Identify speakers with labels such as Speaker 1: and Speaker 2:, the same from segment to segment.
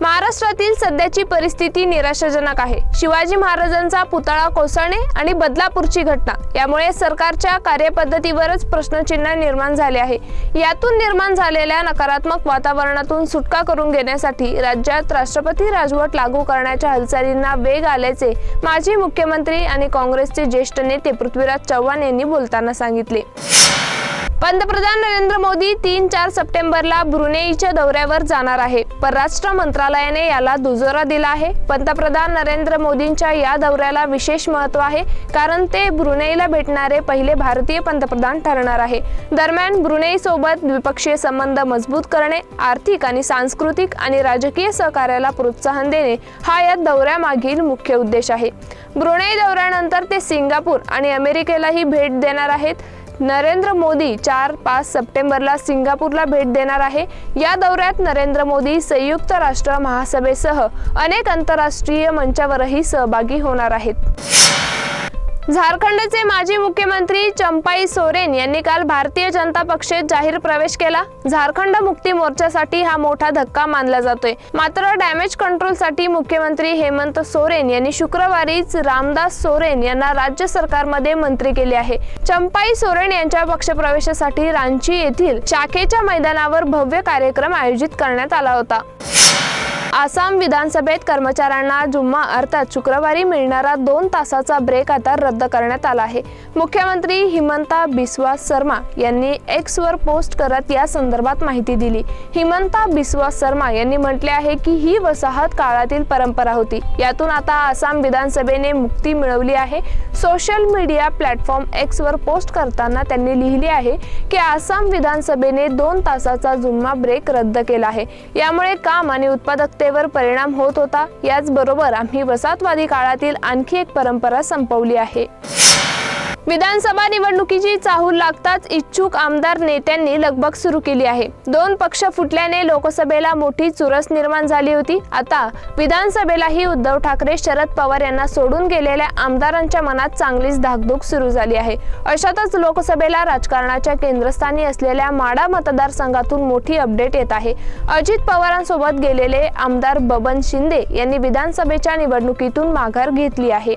Speaker 1: महाराष्ट्रातील सध्याची परिस्थिती निराशाजनक आहे. शिवाजी महाराजांचा पुतळा कोसळणे आणि बदलापूरची घटना यामुळे सरकारच्या कार्यपद्धतीवरच प्रश्नचिन्ह निर्माण झाले आहे. यातून निर्माण झालेल्या नकारात्मक वातावरणातून सुटका करून घेण्यासाठी राज्यात राष्ट्रपती राजवट लागू करण्याच्या हालचालींना वेग आल्याचे माजी मुख्यमंत्री आणि काँग्रेसचे ज्येष्ठ नेते पृथ्वीराज चव्हाण यांनी बोलताना सांगितले. पंतप्रधान नरेंद्र मोदी तीन चार सप्टेंबरला ब्रुनेईच्या दौऱ्यावर जाणार आहे. परराष्ट्र मंत्रालयाने याला दुजोरा दिला आहे. पंतप्रधान नरेंद्र मोदींच्या या दौऱ्याला विशेष महत्त्व आहे कारण ते ब्रुनेईला भेटणारे पहिले भारतीय पंतप्रधान ठरणार आहे. दरम्यान ब्रुनेई सोबत द्विपक्षीय संबंध मजबूत करणे आर्थिक आणि सांस्कृतिक आणि राजकीय सहकार्याला प्रोत्साहन देणे हा या दौऱ्यामागील मुख्य उद्देश आहे. ब्रुनेई दौऱ्यानंतर ते सिंगापूर आणि अमेरिकेलाही भेट देणार आहेत. नरेंद्र मोदी चार पाच सप्टेंबरला सिंगापूरला भेट देणार आहे. या दौऱ्यात नरेंद्र मोदी संयुक्त राष्ट्र महासभेसह अनेक आंतरराष्ट्रीय मंचावरही सहभागी होणार आहेत. झारखंडचे माजी मुख्यमंत्री चंपाई सोरेन यांनी काल भारतीय जनता पक्षात जाहीर प्रवेश केला. झारखंड मुक्ती मोर्चासाठी हा मोठा धक्का मानला जातोय. मात्र डॅमेज कंट्रोलसाठी मुख्यमंत्री हेमंत सोरेन यांनी शुक्रवारीच रामदास सोरेन यांना राज्य सरकारमध्ये मंत्री केले आहे. चंपाई सोरेन यांच्या पक्षप्रवेशासाठी रांची येथील शाखेच्या मैदानावर भव्य कार्यक्रम आयोजित करण्यात आला होता. आसाम विधानसभेत कर्मचाऱ्यांना जुम्मा अर्थात शुक्रवारी मिळणारा दोन तासाचा ब्रेक आता रद्द करण्यात आला आहे. मुख्यमंत्री हिमंता बिस्वा शर्मा यांनी एक्सवर पोस्ट करत या संदर्भात माहिती दिली. हिमंता बिस्वा शर्मा यांनी म्हटले आहे की ही वसाहत काळातील परंपरा होती. यातून आता आसाम विधानसभेने मुक्ती मिळवली आहे. सोशल मीडिया प्लॅटफॉर्म एक्सवर पोस्ट करताना त्यांनी लिहिले आहे की आसाम विधानसभेने दोन तासाचा जुम्मा ब्रेक रद्द केला आहे. यामुळे काम आणि उत्पादक उत्पादकतेवर परिणाम होत होता. याचबरोबर आम्ही वसाहतवादी काळातील आणखी एक परंपरा संपवली आहे. विधानसभा निवडणुकीची चाहूल लागताच इच्छुक आमदार नेत्यांनी लगबग सुरू केली आहे. दोन पक्ष फुटल्याने लोकसभेला मोठी चुरस निर्माण झाली होती. आता विधानसभेलाही उद्धव ठाकरे शरद पवार यांना सोडून गेलेल्या आमदारांच्या मनात चांगलीच धाकधूक सुरू झाली आहे. अशातच लोकसभेला राजकारणाच्या केंद्रस्थानी असलेल्या माडा मतदारसंघातून मोठी अपडेट येत आहे. अजित पवारांसोबत गेलेले आमदार बबन शिंदे यांनी विधानसभेच्या निवडणुकीतून माघार घेतली आहे.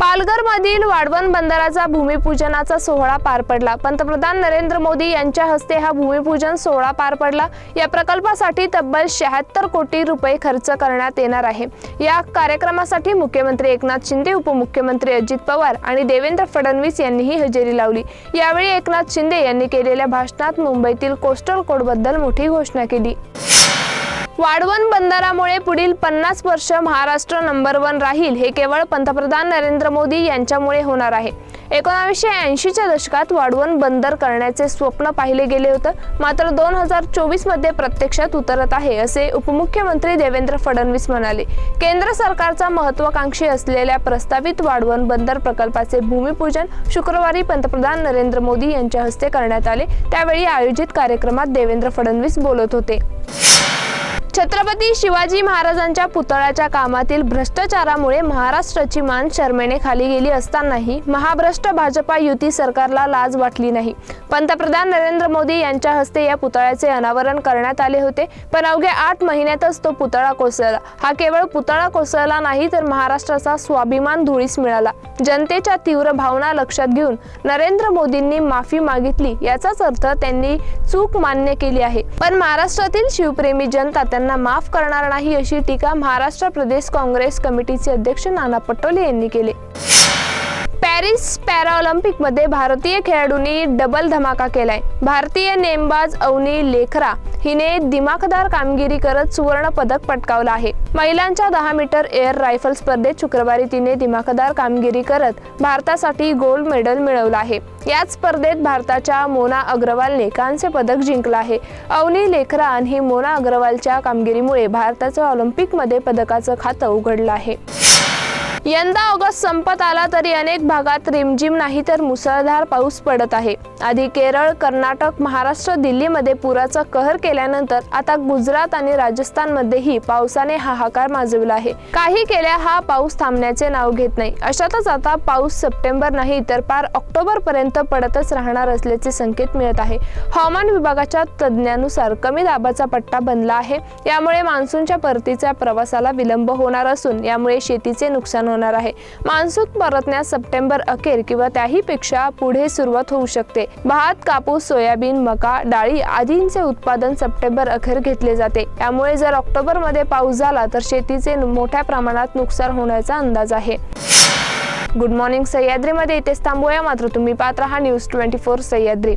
Speaker 1: पालघर मधील वाढवण बंदराचा भूमिपूजनाचा सोहळा पार पडला. पंतप्रधान नरेंद्र मोदी यांच्या हस्ते हा भूमिपूजन सोहळा पार पडला. या प्रकल्पासाठी तब्बल शहात्तर कोटी रुपये खर्च करण्यात येणार आहे. या कार्यक्रमासाठी मुख्यमंत्री एकनाथ शिंदे उपमुख्यमंत्री अजित पवार आणि देवेंद्र फडणवीस यांनीही हजेरी लावली. यावेळी एकनाथ शिंदे यांनी केलेल्या भाषणात मुंबईतील कोस्टल कोडबद्दल मोठी घोषणा केली. वाढवण बंदरामुळे पुढील पन्नास वर्ष महाराष्ट्र नंबर वन राहील हे केवळ पंतप्रधान नरेंद्र मोदी यांच्यामुळे होणार आहे. एकोणावीसशे ऐंशीच्या दशकात वाढवण बंदर करण्याचे स्वप्न पाहिले गेले होतं. मात्र दोन हजार चोवीसमध्ये प्रत्यक्षात उतरत आहे असे उपमुख्यमंत्री देवेंद्र फडणवीस म्हणाले. केंद्र सरकारचा महत्वाकांक्षी असलेल्या प्रस्तावित वाढवण बंदर प्रकल्पाचे भूमिपूजन शुक्रवारी पंतप्रधान नरेंद्र मोदी यांच्या हस्ते करण्यात आले. त्यावेळी आयोजित कार्यक्रमात देवेंद्र फडणवीस बोलत होते. छत्रपती शिवाजी महाराजांच्या पुतळ्याच्या कामातील भ्रष्टाचारामुळे महाराष्ट्राची मान शर्मेने खाली गेली असतानाही महाभ्रष्ट भाजपा युती सरकारला लाज वाटली नाही. पंतप्रधान नरेंद्र मोदी यांच्या हस्ते या पुतळ्याचे अनावरण करण्यात आले होते पण अवघ्या आठ महिन्यातच तो पुतळा कोसळला. हा केवळ पुतळा कोसळला नाही तर महाराष्ट्राचा स्वाभिमान धुळीस मिळाला. जनतेच्या तीव्र भावना लक्षात घेऊन नरेंद्र मोदींनी माफी मागितली याचाच अर्थ त्यांनी चूक मान्य केली आहे. पण महाराष्ट्रातील शिवप्रेमी जनता त्यांना माफ करणार नाही अशी टीका महाराष्ट्र प्रदेश काँग्रेस कमिटीचे अध्यक्ष नाना पटोले यांनी केली. पॅरिस पॅराऑलिम्पिकमध्ये भारतीय खेळाडूंनी डबल धमाका केलाय. भारतीय नेमबाज अवनी लेखरा हिने दिमाखदार कामगिरी करत सुवर्ण पदक पटकावलं आहे. महिलांच्या दहा मीटर एअर रायफल स्पर्धेत शुक्रवारी तिने दिमाखदार कामगिरी करत भारतासाठी गोल्ड मेडल मिळवलं आहे. याच स्पर्धेत भारताच्या मोना अग्रवालने कांस्य पदक जिंकलं आहे. अवनी लेखरा आणि मोना अग्रवालच्या कामगिरीमुळे भारताचं ऑलिम्पिकमध्ये पदकाचं खातं उघडलं आहे. यंदा ऑगस्ट संपत आला तरी अनेक भागात रिमझिम नाही तर मुसळधार पाऊस पडत आहे. आधी केरळ कर्नाटक महाराष्ट्र दिल्लीमध्ये पुराचा कहर केल्यानंतर आता गुजरात आणि राजस्थानमध्येही पावसाने हाहाकार माजवला आहे. काही केल्या हा पाऊस थांबण्याचे नाव घेत नाही. अशातच आता पाऊस सप्टेंबर नाही तर पार ऑक्टोबर पर्यंत पडतच राहणार असल्याचे संकेत मिळत आहे. हवामान विभागाच्या तज्ज्ञानुसार कमी दाबाचा पट्टा बनला आहे. यामुळे मान्सूनच्या परतीच्या प्रवासाला विलंब होणार असून यामुळे शेतीचे नुकसान होणार आहे. मान्सून परतण्यास सप्टेंबर अखेर किंवा त्याही पेक्षा पुढे सुरुवात होऊ शकते. भात कापूस सोयाबीन मका डाळी आदींचे उत्पादन सप्टेंबर अखेर घेतले जाते. त्यामुळे जर ऑक्टोबरमध्ये पाऊस झाला तर शेतीचे मोठ्या प्रमाणात नुकसान होण्याचा अंदाज आहे. गुड मॉर्निंग सह्याद्रीमध्ये इथेच थांबूया. मात्र तुम्ही पात्र हा न्यूज ट्वेंटी फोर सह्याद्री.